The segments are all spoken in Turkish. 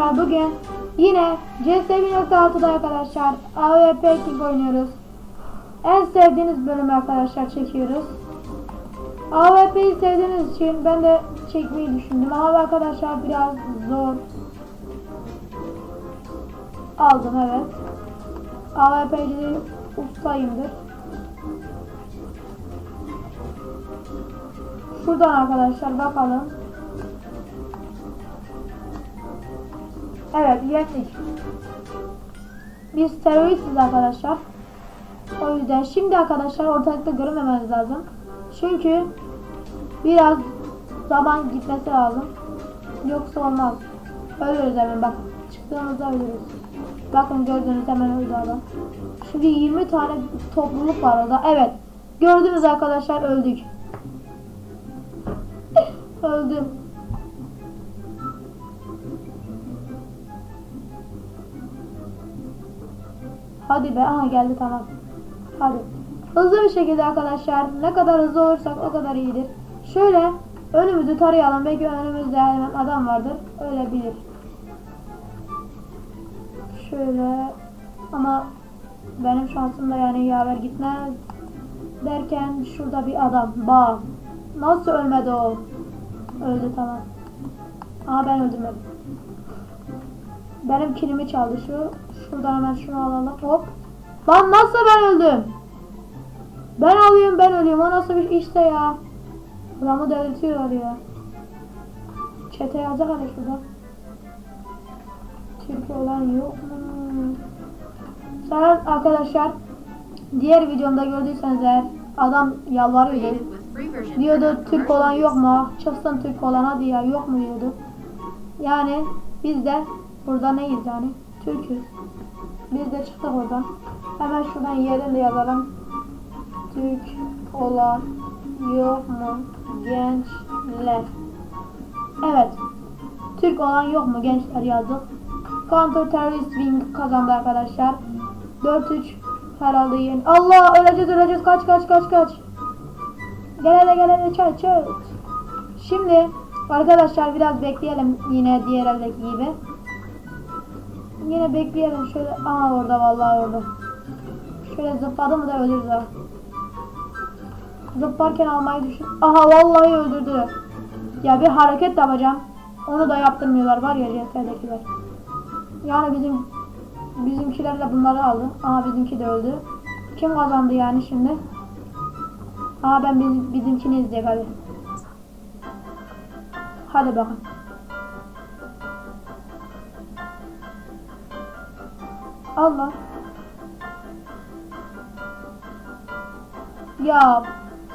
arkadaşlar bugün yine CS 1.6'da arkadaşlar AWP King oynuyoruz. En sevdiğiniz bölümü arkadaşlar çekiyoruz. AWP'yi sevdiğiniz için ben de çekmeyi düşündüm ama arkadaşlar biraz zor. Aldım evet. AWP'li ustayımdır. Şuradan arkadaşlar bakalım. Evet yendik. Biz teröristiz arkadaşlar. O yüzden şimdi arkadaşlar ortalıkta görünmemeniz lazım. Çünkü biraz zaman gitmesi lazım. Yoksa olmaz. Ölürüz hemen bak. Çıktığımızda ölürüz. Bakın gördüğünüz hemen öldü adam. Şimdi 20 tane topluluk var orada. Evet. Gördünüz arkadaşlar öldük. Öldüm. Hadi be. Aha geldi tamam. Hadi. Hızlı bir şekilde arkadaşlar. Ne kadar hızlı olursak o kadar iyidir. Şöyle önümüzü tarayalım. Belki önümüzde adam vardır. Öyle bilir. Şöyle ama benim şansım da yani yaver gitmez derken şurada bir adam. Bak. Nasıl ölmedi o? Öldü tamam. Ama ben öldürmedim. Benim kilimi çaldı şu. Şuradan hemen şunu alalım. Hop. Lan nasıl ben öldüm? Ben alayım ben öleyim. O nasıl bir işse ya? Adamı delirtiyorlar ya. Çete yazar hani şurada. Türk olan yok mu? Sonra arkadaşlar diğer videomda gördüyseniz eğer adam yalvarıyordu. Diyordu Türk olan yok mu? Çıksın Türk olan hadi ya yok mu diyordu. Yani biz de burada neyiz yani? Türk'üz. Biz de çıktık oradan. Hemen şuradan yerden de yazalım. Türk olan yok mu gençler? Evet. Türk olan yok mu gençler yazdık. Counter Terrorist Wing kazandı arkadaşlar. 4-3 herhalde yeni. Allah öleceğiz öleceğiz kaç kaç kaç kaç. Gel hele gel hele çay çay. Şimdi arkadaşlar biraz bekleyelim yine diğer eldeki gibi. Yine bekleyelim şöyle. Aha orada vallahi orada. Şöyle zıpladı mı da ölürüz ha. Zıplarken almayı düşün. Aha vallahi öldürdü. Ya bir hareket yapacağım. Onu da yaptırmıyorlar var ya CS'dekiler. Yani bizim bizimkiler de bunları aldı. Aha bizimki de öldü. Kim kazandı yani şimdi? Aha ben biz, bizimkini izleyek hadi. Hadi bakın. Allah. Ya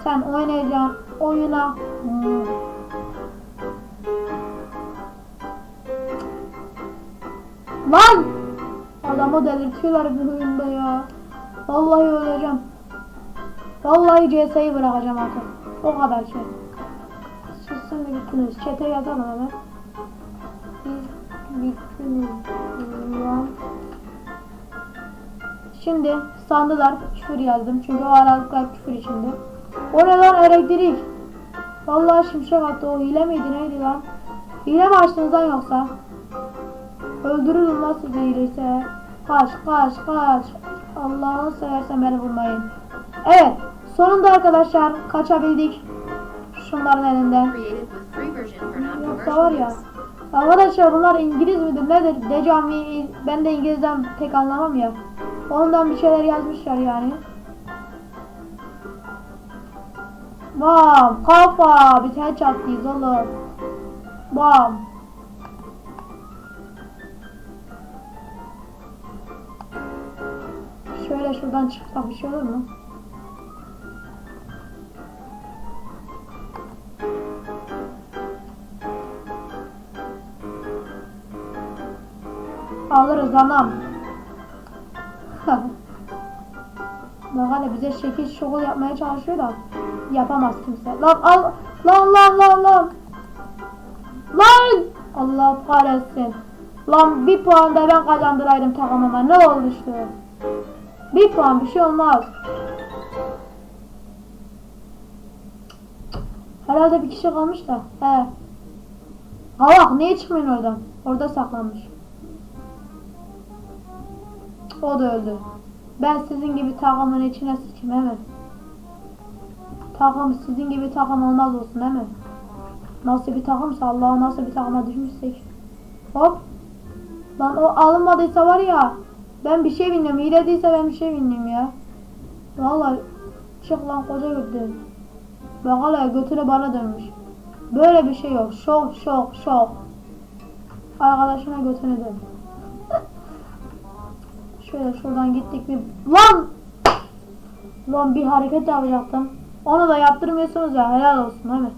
sen oynayacağın oyuna Hmm. Lan! Adamı delirtiyorlar bu oyunda ya. Vallahi öleceğim. Vallahi CS'yi bırakacağım artık. O kadar şey. Sussun ve bittiniz. Çete yazalım hemen. Siz bittiniz. Şimdi sandılar küfür yazdım. Çünkü o aralıklar küfür içinde. O ne lan elektrik? Vallahi şimşek attı. O hile miydi neydi lan? Hile mi açtınız yoksa? Öldürürüm lan sizi. Kaç kaç kaç. Allah'ını seversen beni vurmayın. Evet. Sonunda arkadaşlar kaçabildik. Şunların elinden. Yoksa var ya. Arkadaşlar bunlar İngiliz midir nedir? Decami ben de İngilizden pek anlamam ya. Ondan bir şeyler yazmışlar yani. Bam kafa bir tane çatlıyız oğlum. Bam. Şöyle şuradan çıksak bir şey olur mu? Alırız anam. Bak hele bize şekil şokul yapmaya çalışıyor da yapamaz kimse. Lan al lan lan lan lan. Lan Allah kahretsin. Lan bir puan da ben kazandıraydım takımıma. Ne oldu işte? Bir puan bir şey olmaz. Herhalde bir kişi kalmış da. He. Allah niye çıkmıyorsun oradan? Orada saklanmış. O da öldü. Ben sizin gibi takımın içine sıçayım hemen. Takım sizin gibi takım olmaz olsun mi? Nasıl bir takımsa Allah'a nasıl bir takıma düşmüşsek. Hop. Lan o alınmadıysa var ya. Ben bir şey bilmiyorum. Hile değilse ben bir şey bilmiyorum ya. Vallahi çık lan koca gördüm. Bak hala götüne bana dönmüş. Böyle bir şey yok. Şok şok şok. Arkadaşına götüne dön. Şöyle şuradan gittik mi? Lan! Lan bir hareket yapacaktım. Onu da yaptırmıyorsunuz ya helal olsun değil mi?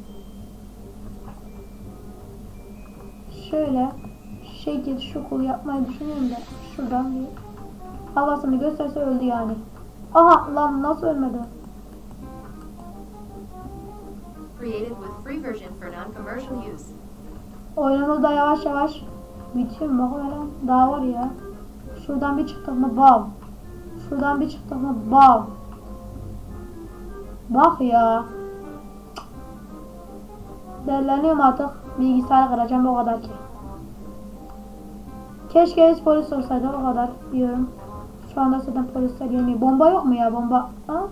Şöyle şekil şukul yapmayı düşünüyorum da şuradan bir havasını gösterse öldü yani. Aha lan nasıl ölmedi? Created with free version for non-commercial use. Oyunumuz da yavaş yavaş bitiyor mu? Daha var ya. Şuradan bir çıktık mı bam. Şuradan bir çıktık mı bam. Bak ya. Derleniyorum artık. Bilgisayarı kıracağım o kadar ki. Keşke hiç polis olsaydı o kadar diyorum. Şu anda zaten polisler gelmiyor. Bomba yok mu ya bomba? Ha?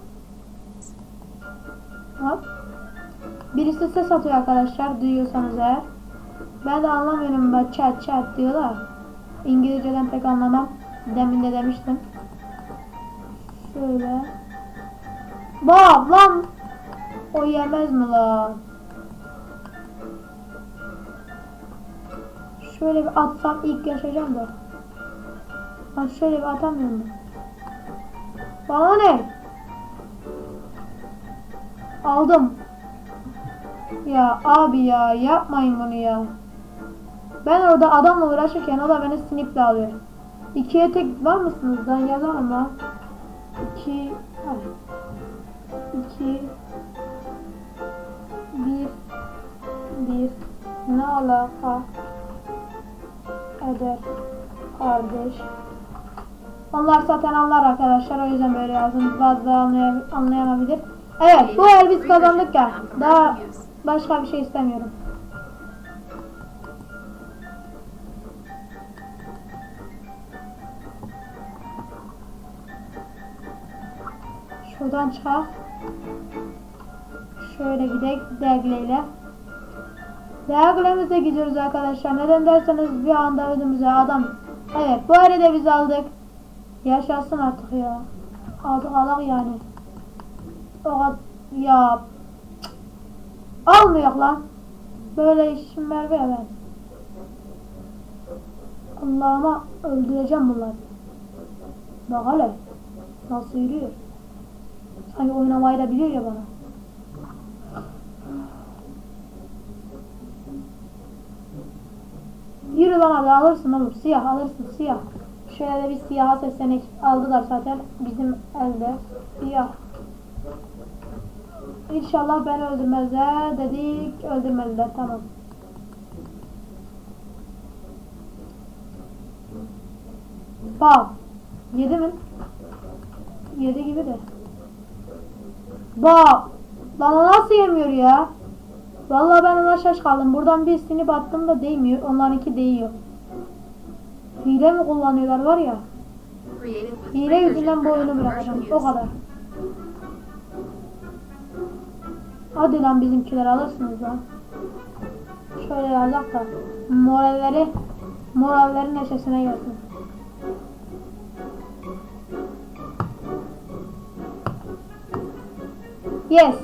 Ha? Birisi ses atıyor arkadaşlar duyuyorsanız eğer. Ben de anlamıyorum ben chat chat diyorlar. İngilizceden pek anlamam. Demin de demiştim. Şöyle. Bak lan. O yemez mi lan? Şöyle bir atsam ilk yaşayacağım da. Ben şöyle bir atamıyorum da. Bana ne? Aldım. Ya abi ya yapmayın bunu ya. Ben orada adamla uğraşırken o da beni sniple alıyor. İkiye tek var mısınız lan yazalım lan. İki, ay. İki, bir, bir, ne alaka eder kardeş. Onlar zaten anlar arkadaşlar o yüzden böyle yazdım. Bazıları anlay anlayamayabilir. Evet bu el biz kazandık ya. Daha başka bir şey istemiyorum. Şuradan çıkar. Şöyle gidelim dergileyle. Dergilerimize gidiyoruz arkadaşlar. Neden derseniz bir anda önümüze adam. Evet bu arada biz aldık. Yaşasın artık ya. Aldık alak yani. O kadar ya. Almıyor lan. Böyle işim ver be ben. Allah'ıma öldüreceğim bunları. Bak hele. Nasıl yürüyor. Sanki oynamayı da biliyor ya bana. Yürü lan hadi alırsın oğlum. Siyah alırsın siyah. Şöyle de bir siyaha seslenek aldılar zaten bizim elde. Siyah. İnşallah beni öldürmezler dedik. Öldürmediler tamam. Bak. Yedi mi? Yedi gibi de. Bak. Lan o nasıl yemiyor ya? Vallahi ben ona şaş kaldım. Buradan bir sinip attım da değmiyor. Onlarınki değiyor. Hile mi kullanıyorlar var ya? Hile yüzünden bu oyunu bırakacağım. O kadar. Hadi lan bizimkiler alırsınız lan. Şöyle yazak da moralleri morallerin neşesine gelsin. Yes.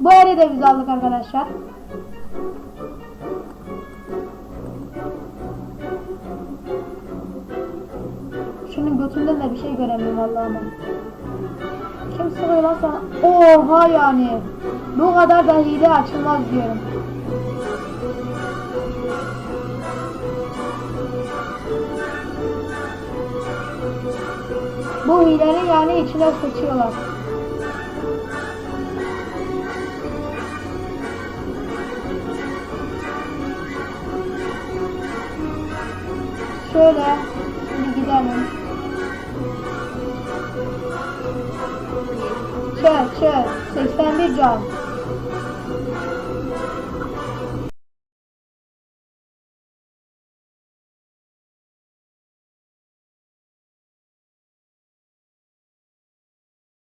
Bu eri de biz aldık arkadaşlar. Şunun götünden de bir şey göremiyorum Allah'ım. Kim sıkıyor lan sana? Oha yani. Bu kadar da hile açılmaz diyorum. Bu hilenin yani içine sıçıyorlar. Şöyle şimdi gidelim. Çöl çöl 81 can.